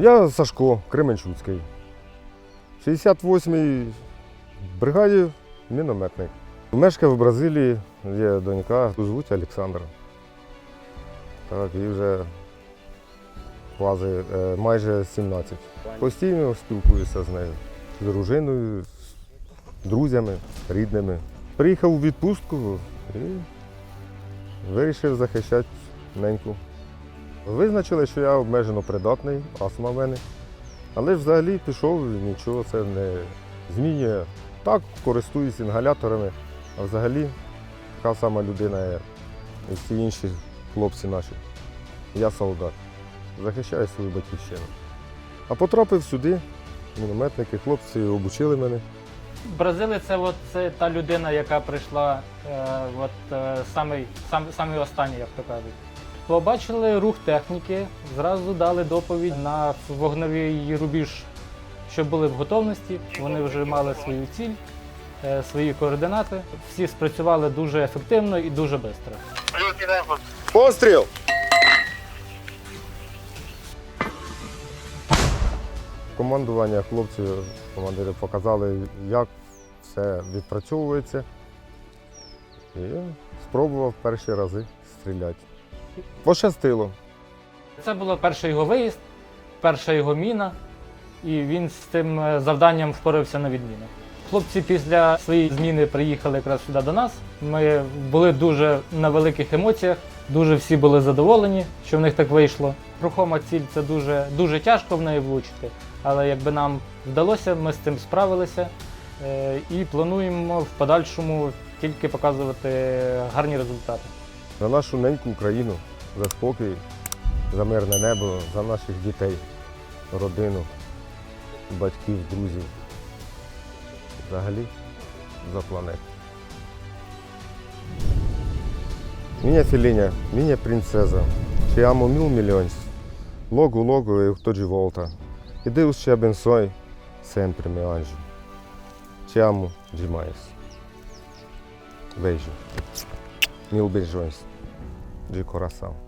Я Сашко Кременчуцький. 68-й бригаді мінометник. Мешкав в Бразилії, є донька, звуть Олександра. Так, і вже квази е, майже 17. Постійно спілкуюся з нею, з дружиною, з друзями, рідними. Приїхав у відпустку і вирішив захищати неньку. Визначили, що я обмежено придатний, астма в мене. Але взагалі пішов, нічого це не змінює. Так, користуюсь інгаляторами, а взагалі така сама людина є і всі інші хлопці наші. Я солдат. Захищаю свою батьківщину. А потрапив сюди, мінометники, хлопці обучили мене. Бразилець це, от, це та людина, яка прийшла е, от, е, самий, сам, самий останній, як то кажуть. Побачили рух техніки, зразу дали доповідь на вогневий рубіж, щоб були в готовності. Вони вже мали свою ціль, е, свої координати. Всі спрацювали дуже ефективно і дуже швидко. Постріл! Командування хлопців, командири показали, як все відпрацьовується. І спробував перші рази стріляти. Пощастило. Це був перший його виїзд, перша його міна, і він з цим е, завданням впорався на відміну. Хлопці після своєї зміни приїхали якраз сюди до нас. Ми були дуже на великих емоціях, дуже всі були задоволені, що в них так вийшло. Рухома ціль це дуже, дуже тяжко в неї влучити, але якби нам вдалося, ми з цим справилися е, і плануємо в подальшому тільки показувати гарні результати. За нашу неньку Україну, за спокій, за мирне небо, за наших дітей, родину, батьків, друзів. Взагалі за планету. Minha filhinha, minha princesa, te amo mil milhões. Logo, logo eu estou de volta. Que Deus te abençoe sempre, meu anjo. Te amo demais. Mil beijões de coração.